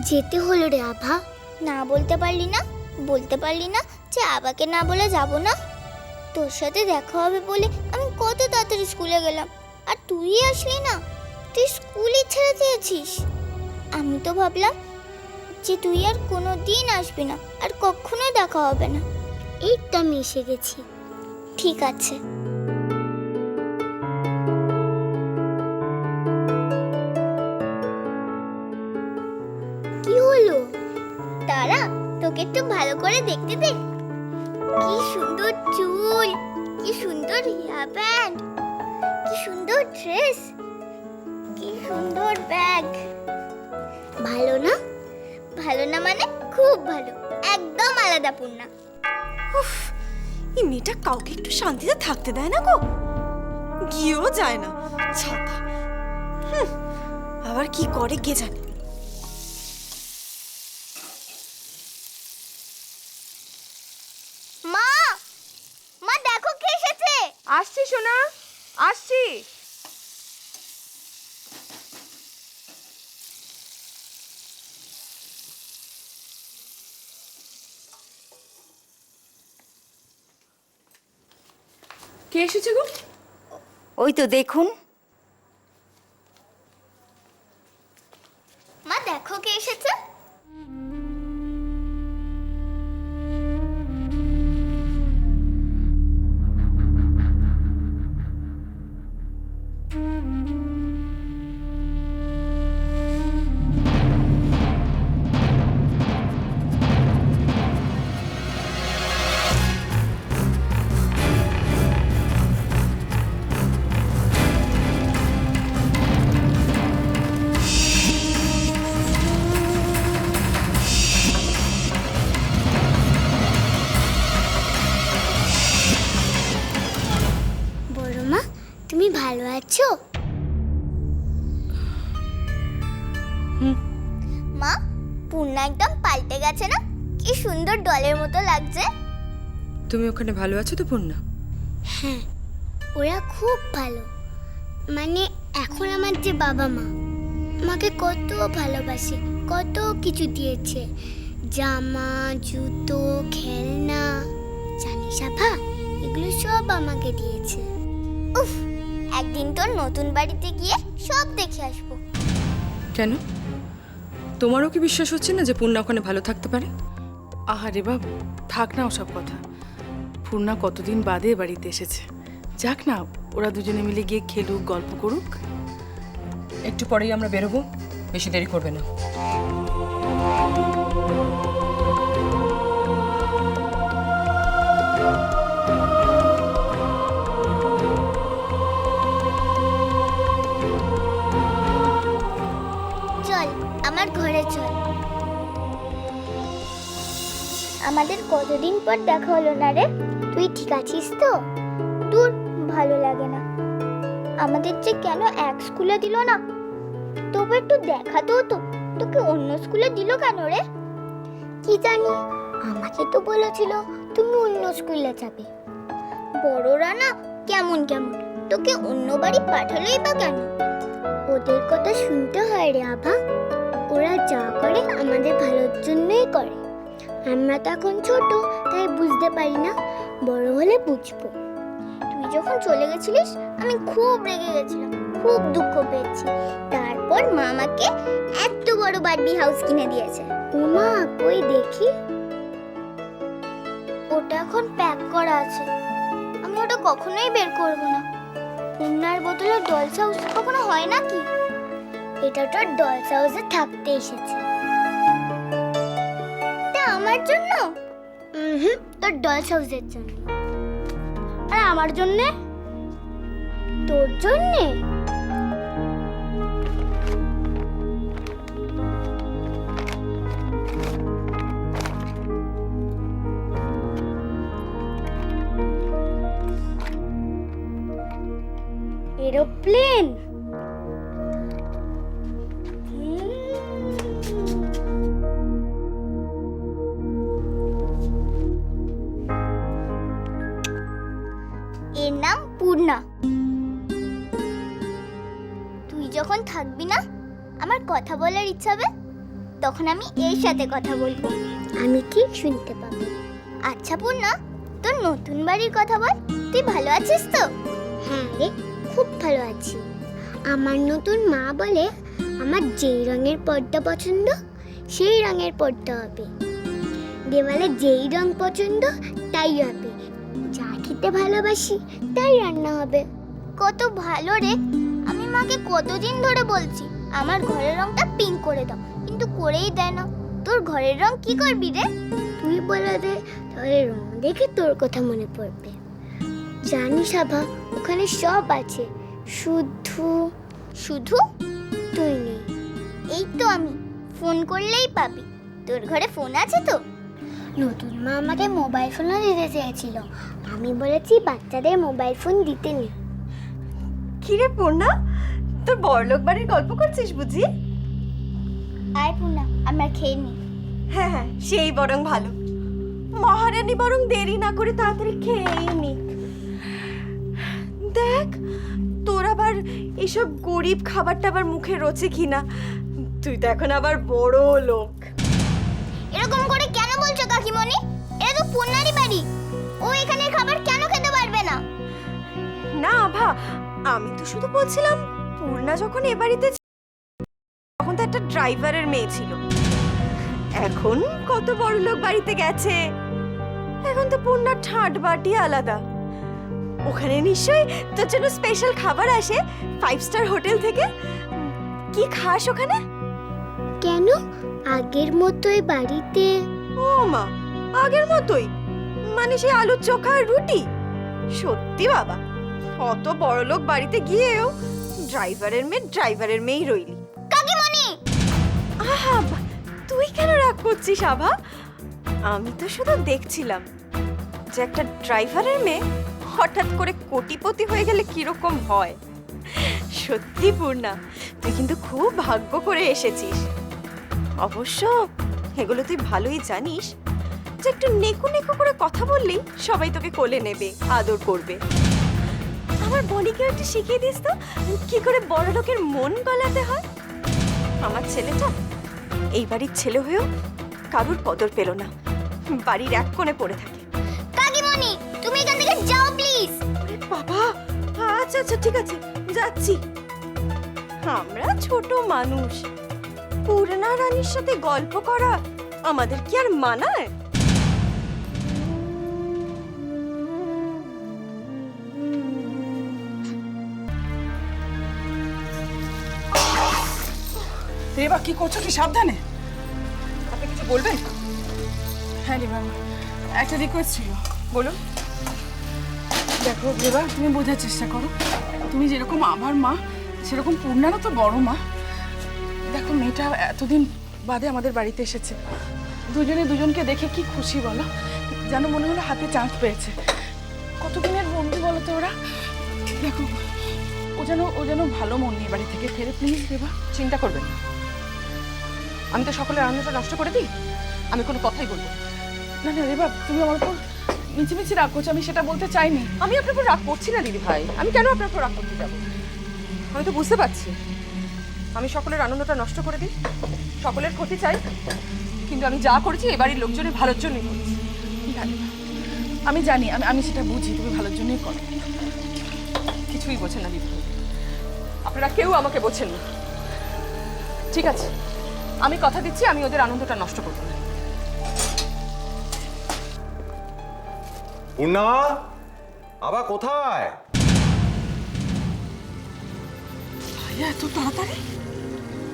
যেতে হলো রে আভা। না বলতে পারলি না বলতে পারলি না যে আবাকে না বলে যাব না। তোর সাথে দেখা হবে বলে আমি কত তাড়াতাড়ি স্কুলে গেলাম আর তুই আসলি না। তুই স্কুলই ছেড়ে দিয়েছিস। আমি তো ভাবলাম যে তুই আর কোনো দিন আসবি না আর কখনো দেখা হবে না। এই তো আমি এসে গেছি। ঠিক আছে। কি সুন্দর হেয়ার ব্যান্ড কি সুন্দর ড্রেস। কি সুন্দর ব্যাগ। ভালো না? ভালো না মানে খুব ভালো। একদম আলাদা পূর্ণা। উফ, এই মেয়েটা কাউকে একটু শান্তিতে থাকতে দেয় না গো। গিয়েও যায় না। ছাতা। আবার কি করে কে জানে মা মা দেখো কে এসেছে আসছি সোনা আসছি কে এসেছে গো? ওই তো দেখুন। মা দেখো কে এসেছে। ভালো আছো? মা পূর্ণা একদম পাল্টে গেছে না? কি সুন্দর ডলের মতো লাগছে। তুমি ওখানে ভালো আছো তো পূর্ণা? হ্যাঁ ওরা খুব ভালো। মানে এখন আমার যে বাবা মা আমাকে কত ভালোবাসে কত কিছু দিয়েছে। জামা জুতো খেলনা জানিস আভা এগুলো সব আমাকে দিয়েছে। উফ একদিন তোর নতুন বাড়িতে গিয়ে সব দেখে আসব। কেন? তোমারও কি বিশ্বাস হচ্ছে না যে পূর্ণা ওখানে ভালো থাকতে পারে? আহারে বাবু থাক না ওসব কথা। পূর্ণা কতদিন বাদে বাড়িতে এসেছে। যাক না ওরা দুজনে মিলে গিয়ে খেলুক গল্প করুক। একটু পরেই আমরা বেরোবো বেশি দেরি করবে না। আমার ঘরে চল। আমাদের কতদিন পর দেখা হলো না রে? তুই ঠিক আছিস তো? দূর ভালো লাগে না। আমাদের যে কেন এক স্কুলে দিল না? তবু একটু দেখাতো তো তোকে অন্য স্কুলে দিল কেন রে? কি জানি, আমাকে তো বলেছিল তুমি অন্য স্কুলে যাবে। বড়রা না কেমন কেমন, তোকে অন্য বাড়ি পাঠালোই বা কেন? ওদের কথা শুনতে হয় রে, আভা। ওরা যা করে আমাদের ভালোর জন্যই করে। আমরা তো এখন ছোট, তাই বুঝতে পারি না। বড় হলে বুঝব। তুই যখন চলে গেছিলিস, আমি খুব রেগে গেছিলাম, খুব দুঃখ পেয়েছি। তারপর মা আমাকে এত বড় বার্বি হাউস কিনে দিয়েছে। উমা কই দেখি। ওটা এখন প্যাক করা আছে। আমি ওটা কখনোই বের করব না। পূর্ণার বোতলে ডলস হাউস কখনো হয় নাকি? এটা তো ডলস হাউসে থাকতে এসেছে। তা আমার জন্য? হুম। তোর ডলস হাউসের জন্য। আর আমার জন্য? তোর জন্যে? এরোপ্লেন? যখন থাকবি না, আমার কথা বলার ইচ্ছা হবে, তখন আমি এর সাথে কথা বলব। আমি ঠিক শুনতে পাবো। আচ্ছা পূর্ণা, তোর নতুন বাড়ির কথা বল। তুই ভালো আছিস তো? হ্যাঁ রে, খুব ভালো আছি। আমার নতুন মা বলে আমার যেই রঙের পর্দা পছন্দ, সেই রঙের পর্দা হবে। দেওয়ালে যেই রং পছন্দ, তাই হবে। যা খেতে ভালোবাসি, তাই রান্না হবে। কত ভালো রে আমি মাকে কতদিন ধরে বলছি আমার ঘরের রংটা পিঙ্ক করে দাও কিন্তু করেই দেয় না। তোর ঘরের রং কি করবি রে? তুই বলে দে তাহলে রং দেখে তোর কথা মনে পড়বে। জানি সাভা ওখানে সব আছে শুধু শুধু? তুই নেই এই তো আমি ফোন করলেই পাবি। তোর ঘরে ফোন আছে তো? নতুন মা আমাকে মোবাইল ফোনও দিতে চেয়েছিল। আমি বলেছি বাচ্চাদের মোবাইল ফোন দিতে নেই কিরে পূর্ণা? তোর বড়লোক বাড়ির গল্প করছিস বুঝি? আয় পূর্ণা আমরা খেয়ে নিই হ্যাঁ হ্যাঁ সেই বরং ভালো। মহারানী বরং দেরি না করে তাড়াতাড়ি খেয়েই নি। দেখ তোর আবার এইসব গরিব খাবার টাবার মুখে রোচে কিনা। তুই তো এখন আবার বড় লোক। এরকম করে কেন বলছো কাকিমণি? এটা তো পূর্ণারই বাড়ি। ও এখানের খাবার কেন খেতে পারবে না? না আভা আমি তো শুধু বলছিলাম পূর্ণা যখন এ বাড়িতে তখন তো একটা ড্রাইভারের মেয়ে ছিল। এখন কত বড় লোক বাড়িতে গেছে। এখন তো পূর্ণার ঠাট বাটি আলাদা। ওখানে নিশ্চয়ই তোর জন্য স্পেশাল খাবার আসে ফাইভ স্টার হোটেল থেকে। কি খাস ওখানে? কেন? আগের মতোই বাড়িতে। ও মা আগের মতোই। মানে সেই আলুর চোখা আর রুটি? সত্যি বাবা অত বড় লোক বাড়িতে গিয়েও ড্রাইভারের মেয়ে ড্রাইভারের মেয়েই রইলি। কাকিমণি! আহা তুই কেন রাগ করছিস আভা? আমি তো শুধু দেখছিলাম যে একটা ড্রাইভারের মেয়ে হঠাৎ করে কোটিপতি হয়ে গেলে কীরকম হয়। সত্যি পূর্ণা তুই কিন্তু খুব ভাগ্য করে এসেছিস। অবশ্য এগুলো তুই ভালোই জানিস যে একটু নেকু নেকু করে কথা বললেই সবাই তোকে কোলে নেবে আদর করবে। আমার বনিকে একটু শিখিয়ে দিস তো কি করে বড় লোকের মন গলাতে হয়? আমার ছেলেটা এই বাড়ির ছেলে হয়েও কারুর কদর পেল না। বাড়ির এক কোণে পড়ে থাকে। কাকিমণি তুমি এখান থেকে যাও প্লিজ বাবা আচ্ছা আচ্ছা ঠিক আছে যাচ্ছি। আমরা ছোট মানুষ। পূর্ণা রানীর সাথে গল্প করা আমাদের কি আর মানায়? রেবা কি করছ? কি সাবধানে? আপনি কিছু বলবেন? হ্যাঁ রেবা একটা রিকোয়েস্ট ছিল। বলুন। দেখো রেবা তুমি বোঝার চেষ্টা করো। তুমি যেরকম আমার মা, সেরকম পূর্ণারও তো বড় মা। দেখো, মেয়েটা এতদিন বাদে আমাদের বাড়িতে এসেছে। দুজনে দুজনকে দেখে কি খুশি বলো? যেন মনে হলো হাতে চান্স পেয়েছে। কতদিনের বন্ধু বলো তো ওরা? দেখো, ও যেন ও যেন ভালো মন নিয়ে বাড়ি থেকে ফেরে প্লিজ রেবা চিন্তা করবেন না। আমি তো সকলের আনন্দটা নষ্ট করে দিই। আমি কোনো কথাই বলব না। না না রেবা তুমি আমার উপর মিছিমিছি রাগ করছ আমি সেটা বলতে চাইনি। আমি আপনার উপর রাগ করছি না দিদি ভাই। আমি কেন আপনার উপর রাগ করতে যাব? আমি তো বুঝতে পারছি। আমি সকলের আনন্দটা নষ্ট করে দিই। সকলের ক্ষতি চাই। কিন্তু আমি যা করেছি এ বাড়ির লোকজনের ভালোর জন্যই করেছি। না, রেবা, আমি জানি আমি আমি সেটা বুঝি তুমি ভালোর জন্যই করো। কিছুই বোঝেন না দিদি ভাই। আপনারা কেউ আমাকে বোঝেন না। ঠিক আছে। আমি কথা দিচ্ছি আমি ওদের আনন্দটা নষ্ট করব না। পূর্ণা আবার কোথায়? এত তাড়াতাড়ি?